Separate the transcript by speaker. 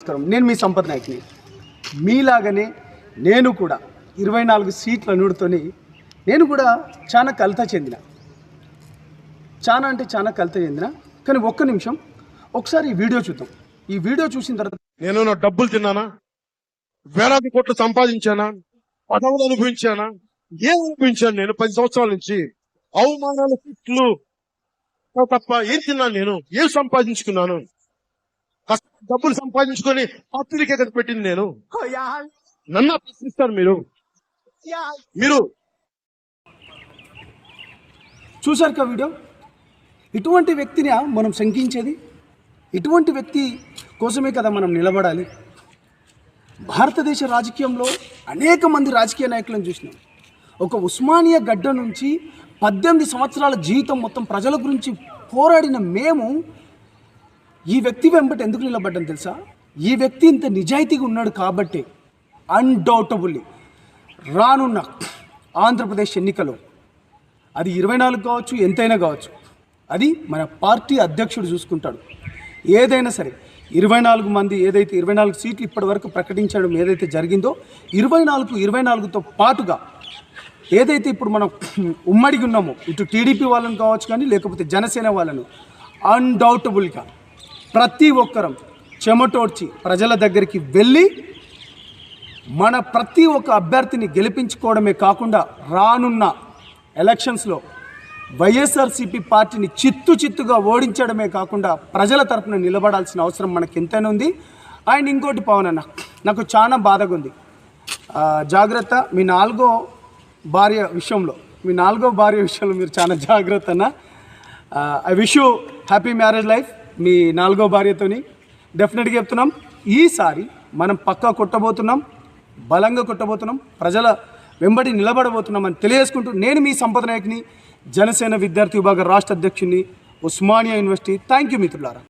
Speaker 1: నమస్కారం. నేను మీ సంపద నాయక్ని మీలాగనే నేను కూడా ఇరవై నాలుగు సీట్ల నూడుతోని నేను కూడా చాలా కలత చెందిన. చాలా అంటే చాలా కలత చెందిన. కానీ ఒక్క నిమిషం ఒకసారి ఈ వీడియో చూద్దాం. ఈ వీడియో చూసిన తర్వాత
Speaker 2: నేను నా డబ్బులు తిన్నానా? వేలాది కోట్లు సంపాదించానా? పదవులు అనుభవించానా? ఏం అనుభవించాను నేను పది సంవత్సరాల నుంచి? అవమానాలు తిట్లు. తప్ప ఏం తిన్నాను నేను? ఏం సంపాదించుకున్నాను? డబ్బులు సంపాదించుకొని కదా పెట్టింది నేను. నన్ను ప్రశ్నిస్తారు మీరు. మీరు
Speaker 1: చూశారు కదా వీడియో? ఇటువంటి వ్యక్తిని మనం శంకించేది? ఇటువంటి వ్యక్తి కోసమే కదా మనం నిలబడాలి. భారతదేశ రాజకీయంలో అనేక మంది రాజకీయ నాయకులను చూసినాం. ఒక ఉస్మానియా గడ్డ నుంచి పద్దెనిమిది సంవత్సరాల జీవితం మొత్తం ప్రజల గురించి పోరాడిన మేము ఈ వ్యక్తి వెంబట ఎందుకు నిలబడ్డం తెలుసా? ఈ వ్యక్తి ఇంత నిజాయితీగా ఉన్నాడు కాబట్టి అన్డౌటబుల్లీ రానున్న ఆంధ్రప్రదేశ్ ఎన్నికలో. అది ఇరవై నాలుగు కావచ్చు ఎంతైనా కావచ్చు. అది మన పార్టీ అధ్యక్షుడు చూసుకుంటాడు. ఏదైనా సరే ఇరవై నాలుగు మంది ఏదైతే ఇరవై నాలుగు సీట్లు ఇప్పటివరకు ప్రకటించడం ఏదైతే జరిగిందో ఇరవై నాలుగు ఇరవై నాలుగుతో పాటుగా ఏదైతే ఇప్పుడు మనం ఉమ్మడిగా ఉన్నామో ఇటు టీడీపీ వాళ్ళని కావచ్చు కానీ లేకపోతే జనసేన వాళ్ళను అన్డౌటబుల్గా ప్రతి ఒక్కరం చెమటోడ్చి ప్రజల దగ్గరికి వెళ్ళి మన ప్రతి ఒక్క అభ్యర్థిని గెలిపించుకోవడమే కాకుండా రానున్న ఎలక్షన్స్లో వైఎస్ఆర్సీపీ పార్టీని చిత్తు చిత్తుగా ఓడించడమే కాకుండా ప్రజల తరపున నిలబడాల్సిన అవసరం మనకి ఎంతైనా ఉంది. అండ్ ఇంకోటి పవన్ అన్న నాకు చాలా బాధగా ఉంది జాగ్రత్త మీ నాలుగో భార్య విషయంలో మీ నాలుగో భార్య విషయంలో మీరు చాలా జాగ్రత్త అన్న. I wish you happy marriage life మీ నాలుగో భార్యతోని డెఫినెట్గా చెప్తున్నాం. ఈసారి మనం పక్కా కొట్టబోతున్నాం బలంగా కొట్టబోతున్నాం ప్రజల వెంబడి నిలబడబోతున్నాం అని తెలియజేసుకుంటూ నేను మీ సంపద నాయకుని జనసేన విద్యార్థి విభాగ రాష్ట్ర అధ్యక్షుడిని ఉస్మానియా యూనివర్సిటీ. థ్యాంక్ యూ మిత్రులారా.